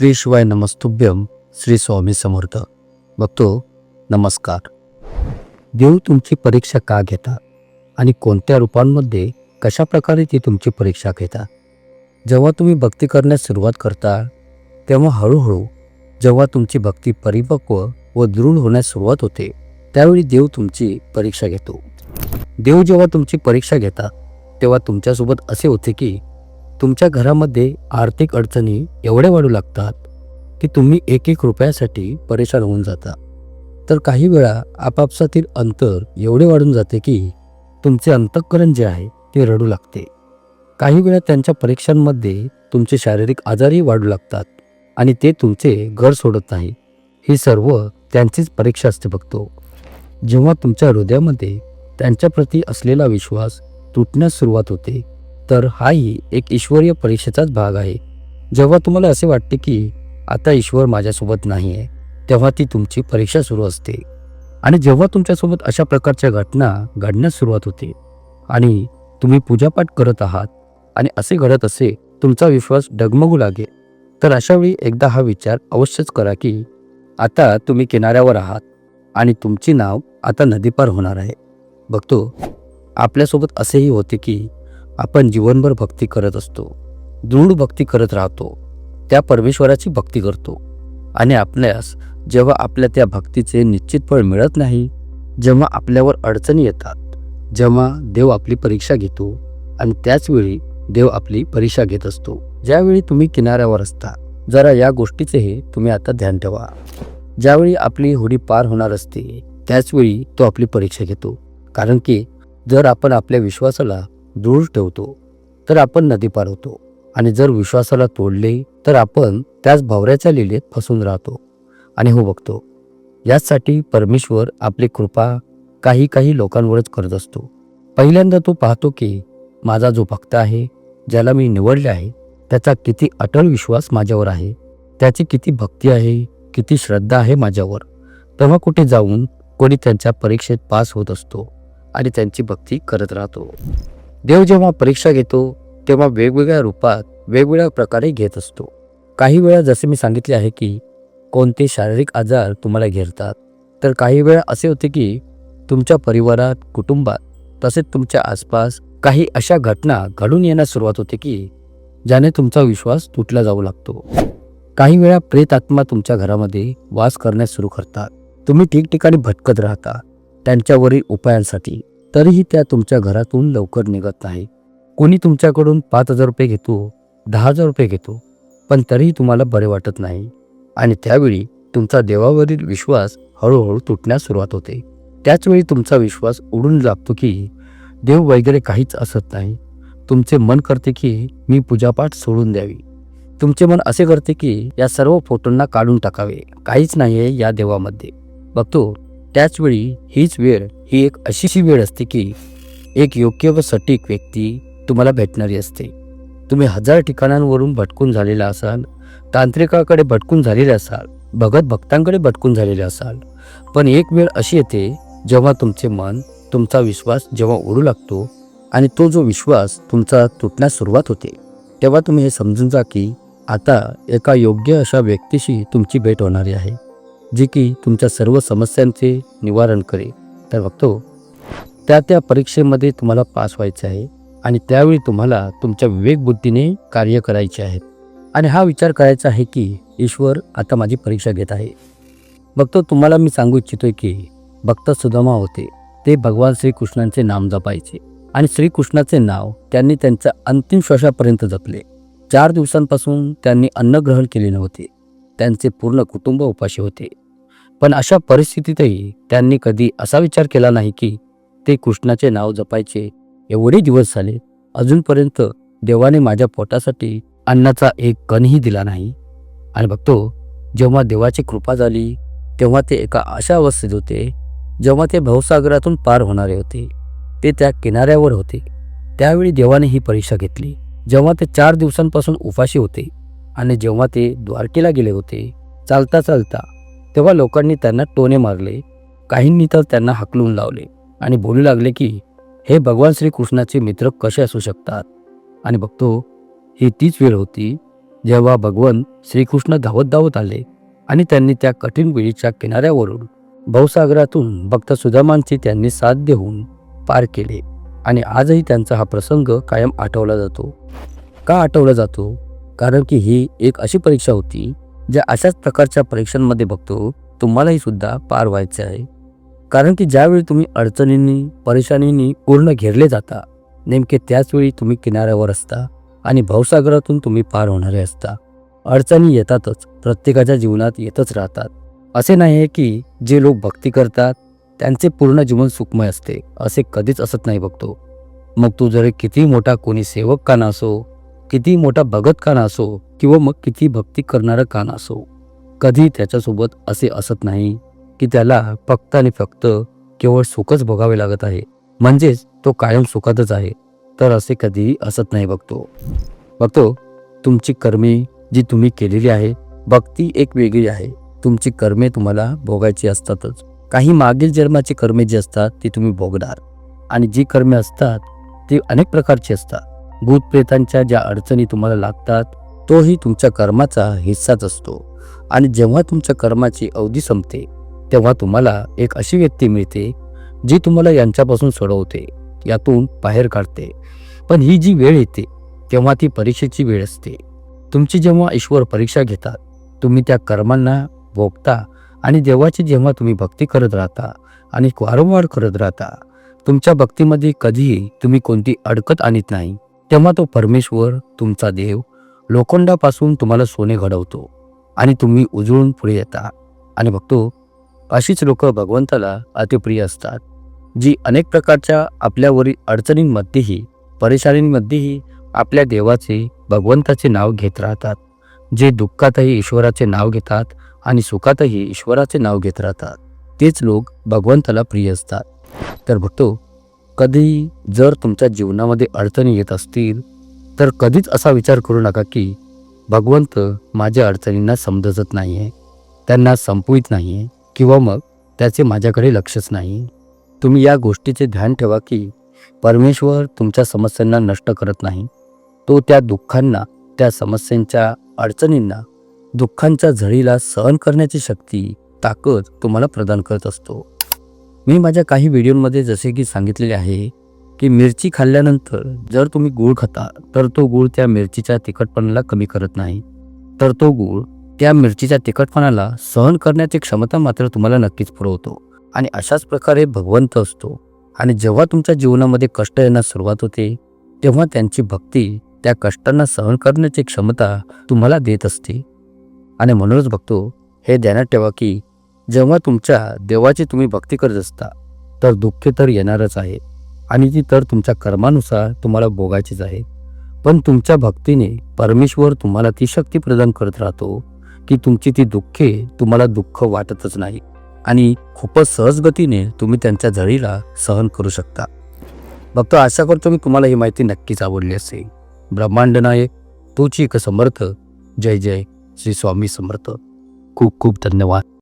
श्री शिवाय नमस्तुभ्यम श्री स्वामी समर्थ बघतो नमस्कार देव तुमची परीक्षा का घेता आणि कोणत्या रूपांमध्ये कशा प्रकारे ती तुमची परीक्षा घेता जेव्हा तुम्ही भक्ती करण्यास सुरुवात करता तेव्हा हळूहळू जेव्हा तुमची भक्ती परिपक्व व दृढ होण्यास सुरुवात होते त्यावेळी देव तुमची परीक्षा घेतो देव जेव्हा तुमची परीक्षा घेता तेव्हा तुमच्यासोबत असे होते की तुमच्या घरामध्ये आर्थिक अडचणी एवढ्या वाढू लागतात की तुम्ही एक एक रुपयासाठी परेशान होऊन जाता. तर काही वेळा आपापसातील अंतर एवढे वाढून जाते की तुमचे अंतःकरण जे आहे ते रडू लागते. काही वेळा त्यांच्या परीक्षांमध्ये तुमचे शारीरिक आजारही वाढू लागतात आणि ते तुमचे घर सोडत नाही. ही सर्व त्यांचीच परीक्षा असते बघतो जेव्हा तुमच्या हृदयामध्ये त्यांच्याप्रती असलेला विश्वास तुटण्यास सुरुवात होते तर हाही एक ईश्वरीय परीक्षेचाच भाग आहे. जेव्हा तुम्हाला असे वाटते की आता ईश्वर माझ्यासोबत नाही आहे तेव्हा ती तुमची परीक्षा सुरू असते. आणि जेव्हा तुमच्यासोबत अशा प्रकारच्या घटना घडण्यास सुरुवात होते आणि तुम्ही पूजापाठ करत आहात आणि असे घडत असे तुमचा विश्वास डगमगू लागेल तर अशावेळी एकदा हा विचार अवश्यच करा की आता तुम्ही किनाऱ्यावर आहात आणि तुमची नाव आता नदीपार होणार आहे. बघतो आपल्यासोबत असेही होते की आपण जीवनभर भक्ती करत असतो दृढ भक्ती करत राहतो त्या परमेश्वराची भक्ती करतो. आणि आपल्यास जेव्हा आपल्या त्या भक्तीचे निश्चित फळ मिळत नाही जेव्हा आपल्यावर अडचणी येतात जेव्हा देव आपली परीक्षा घेतो आणि त्याचवेळी देव आपली परीक्षा घेत असतो. ज्यावेळी तुम्ही किनाऱ्यावर असता जरा या गोष्टीचेही तुम्ही आता ध्यान ठेवा. ज्यावेळी आपली होडी पार होणार असते त्याचवेळी तो आपली परीक्षा घेतो. कारण की जर आपण आपल्या विश्वासाला दूर ठेवतो तर आपण नदी पार होतो. आणि जर विश्वासाला तोडले तर आपण त्याच भावऱ्याच्या लिलेत फसून राहतो. आणि हो बघतो याचसाठी परमेश्वर आपली कृपा काही काही लोकांवरच करत असतो. पहिल्यांदा तो पाहतो की माझा जो भक्त आहे ज्याला मी निवडले आहे त्याचा किती अटल विश्वास माझ्यावर आहे त्याची किती भक्ती आहे किती श्रद्धा आहे माझ्यावर. तेव्हा कुठे जाऊन कोणी त्यांच्या परीक्षेत पास होत असतो आणि त्यांची भक्ती करत राहतो. देव जेव्हा परीक्षा घेतो तेव्हा वेगवेगळ्या रूपात वेगवेगळ्या प्रकारे घेत असतो. काही वेळा जसे मी सांगितले आहे की कोणते शारीरिक आजार तुम्हाला घेरतात तर काही वेळा असे होते की तुमच्या परिवारात कुटुंबात तसेच तुमच्या आसपास काही अशा घटना घडून येण्यास सुरुवात होते की ज्याने तुमचा विश्वास तुटला जाऊ लागतो. काही वेळा प्रेत आत्मा तुमच्या घरामध्ये वास करण्यास सुरू करतात. तुम्ही ठिकठिकाणी भटकत राहता. त्यांच्यावरील उपायांसाठी तरीही त्या तुमच्या घरातून लवकर निघत नाही. कोणी तुमच्याकडून पाच हजार रुपये घेतो दहा हजार रुपये घेतो पण तरीही तुम्हाला बरे वाटत नाही. आणि त्यावेळी तुमचा देवावरील विश्वास हळूहळू तुटण्यास सुरुवात होते. त्याचवेळी तुमचा विश्वास उडून लागतो की देव वगैरे काहीच असत नाही. तुमचे मन करते की मी पूजापाठ सोडून द्यावी. तुमचे मन असे करते की या सर्व फोटोंना काढून टाकावे. काहीच नाही आहे या देवामध्ये. बघतो त्याचवेळी हीच वेळ ही एक अशीशी वेळ असते की एक योग्य व सटीक व्यक्ती तुम्हाला भेटणारी असते. तुम्ही हजार ठिकाणांवरून भटकून झालेला असाल तांत्रिकाकडे भटकून झालेले असाल भगत भक्तांकडे भटकून झालेले असाल पण एक वेळ अशी येते जेव्हा तुमचे मन तुमचा विश्वास जेव्हा उडू लागतो आणि तो जो विश्वास तुमचा तुटण्यास सुरुवात होते तेव्हा तुम्ही हे समजून जा की आता एका योग्य अशा व्यक्तीशी तुमची भेट होणारी आहे. जी की तुमच्या सर्व समस्यांचे निवारण करेल. तर बघतो त्या त्या परीक्षेमध्ये तुम्हाला पास व्हायचे आहे आणि त्यावेळी तुम्हाला तुमच्या विवेकबुद्धीने कार्य करायचे आहेत आणि हा विचार करायचा आहे की ईश्वर आता माझी परीक्षा घेत आहे. बघतो तुम्हाला मी सांगू इच्छितोय की भक्त सुदामा होते. ते भगवान श्रीकृष्णांचे नाम जपायचे. आणि श्रीकृष्णाचे नाव त्यांनी त्यांच्या अंतिम श्वासापर्यंत जपले. चार दिवसांपासून त्यांनी अन्न ग्रहण केले नव्हते. त्यांचे पूर्ण कुटुंब उपाशी होते. पण अशा परिस्थितीतही त्यांनी कधी असा विचार केला नाही की ते कृष्णाचे नाव जपायचे. एवढे दिवस झाले अजूनपर्यंत देवाने माझ्या पोटासाठी अन्नाचा एक कणही दिला नाही. आणि बघतो जेव्हा देवाची कृपा झाली तेव्हा ते एका अशा अवस्थेत होते जेव्हा ते भवसागरातून पार होणारे होते. ते त्या किनाऱ्यावर होते. त्यावेळी देवाने ही परीक्षा घेतली. जेव्हा ते चार दिवसांपासून उपाशी होते आणि जेव्हा ते द्वारकेला गेले होते चालता चालता तेव्हा लोकांनी त्यांना टोने मारले. काहींनी तर त्यांना हकलून लावले आणि बोलू लागले की हे भगवान श्रीकृष्णाचे मित्र कसे असू शकतात? आणि बघतो ही तीच वेळ होती जेव्हा भगवान श्रीकृष्ण धावत धावत आले आणि त्यांनी त्या कठीण वेळीच्या किनाऱ्यावरून भवसागरातून भक्त सुदामांची त्यांनी साथ देऊन पार केले आणि आजही त्यांचा हा प्रसंग कायम आठवला जातो. का आठवला जातो? कारण की ही एक अशी परीक्षा होती ज्या अशाच प्रकारच्या परीक्षांमध्ये बघतो तुम्हालाही सुद्धा पार व्हायचे आहे. कारण की ज्यावेळी तुम्ही अडचणींनी परेशानींनी पूर्ण घेरले जाता नेमके त्याचवेळी तुम्ही किनाऱ्यावर असता आणि भवसागरातून तुम्ही पार होणारे असता. अडचणी येतातच प्रत्येकाच्या जीवनात येतच राहतात. असे नाही आहे की जे लोक भक्ती करतात त्यांचे पूर्ण जीवन सुखमय असते असे कधीच असत नाही बघतो. मग तू जरी किती मोठा कोणी सेवक का नसो किती मोठा भगत कान असो किंवा मग किती भक्ती करणारा कान असो कधी त्याच्यासोबत असे असत नाही की त्याला फक्त आणि फक्त केवळ सुखच भोगावे लागत आहे. म्हणजेच तो कायम सुखातच आहे तर असे कधीही असत नाही बघतो बघतो तुमची कर्मे जी तुम्ही केलेली आहे भक्ती एक वेगळी आहे. तुमची कर्मे तुम्हाला भोगायची असतातच. काही मागील जन्माची कर्मे जी असतात ती तुम्ही भोगणार. आणि जी कर्मे असतात ती अनेक प्रकारची असतात. भूतप्रेतांच्या ज्या अडचणी तुम्हाला लागतात तोही तुमच्या कर्माचा हिस्साच असतो. आणि जेव्हा तुमच्या कर्माची अवधी संपते तेव्हा तुम्हाला एक अशी व्यक्ती मिळते जी तुम्हाला यांच्यापासून सोडवते यातून बाहेर काढते. पण ही जी वेळ येते तेव्हा ती परीक्षेची वेळ असते. तुमची जेव्हा ईश्वर परीक्षा घेतात तुम्ही त्या कर्मांना भोगता आणि देवाची जेव्हा तुम्ही भक्ती करत राहता आणि वारंवार करत राहता तुमच्या भक्तीमध्ये कधीही तुम्ही कोणती अडकत आणत नाही. तेव्हा तो परमेश्वर तुमचा देव लोखंडापासून तुम्हाला सोने घडवतो आणि तुम्ही उजळून पुढे येता. आणि बघतो अशीच लोक भगवंताला अतिप्रिय असतात जी अनेक प्रकारच्या आपल्यावरील अडचणींमध्येही परेशानींमध्येही आपल्या देवाचे भगवंताचे नाव घेत राहतात जे दुःखातही ईश्वराचे नाव घेतात आणि सुखातही ईश्वराचे नाव घेत राहतात. तेच लोक भगवंताला प्रिय असतात. तर बघतो कधी जर तुमच्या जीवनामध्ये अडचणी येत असतील तर कधीच असा विचार करू नका की भगवंत माझ्या अडचणींना समजत नाही आहे त्यांना संपवित नाही आहे किंवा मग त्याचे माझ्याकडे लक्षच नाही. तुम्ही या गोष्टीचे ध्यान ठेवा की परमेश्वर तुमच्या समस्यांना नष्ट करत नाही. तो त्या दुःखांना त्या समस्यांच्या अडचणींना दुःखांच्या झळीला सहन करण्याची शक्ती ताकद तुम्हाला प्रदान करत असतो. मी माझ्या काही व्हिडिओमध्ये जसे की सांगितलेले आहे की मिरची खाल्ल्यानंतर जर तुम्ही गूळ खाता तर तो गूळ त्या मिरचीच्या तिखटपणाला कमी करत नाही. तर तो गूळ त्या मिरचीच्या तिखटपणाला सहन करण्याची क्षमता मात्र तुम्हाला नक्कीच पुरवतो. आणि अशाच प्रकारे भगवंत असतो. आणि जेव्हा तुमच्या जीवनामध्ये कष्ट येण्यास सुरुवात होते तेव्हा त्यांची भक्ती त्या कष्टांना सहन करण्याची क्षमता तुम्हाला देत असते. आणि म्हणूनच बघतो हे ध्यानात ठेवा की जेव्हा तुमच्या देवाची तुम्ही भक्ती करत असता तर दुःखे तर येणारच आहे. आणि ती तर तुमच्या कर्मानुसार तुम्हाला भोगायचीच आहे. पण तुमच्या भक्तीने परमेश्वर तुम्हाला ती शक्ती प्रदान करत राहतो की तुमची ती दुःखे तुम्हाला दुःख वाटतच नाही. आणि खूपच सहज गतीने तुम्ही त्यांच्या झळीला सहन करू शकता. भक्त आशा करतो मी तुम्हाला ही माहिती नक्कीच आवडली असेल. ब्रह्मांड नायक तोची एक समर्थ. जय जय श्री स्वामी समर्थ. खूप खूप धन्यवाद.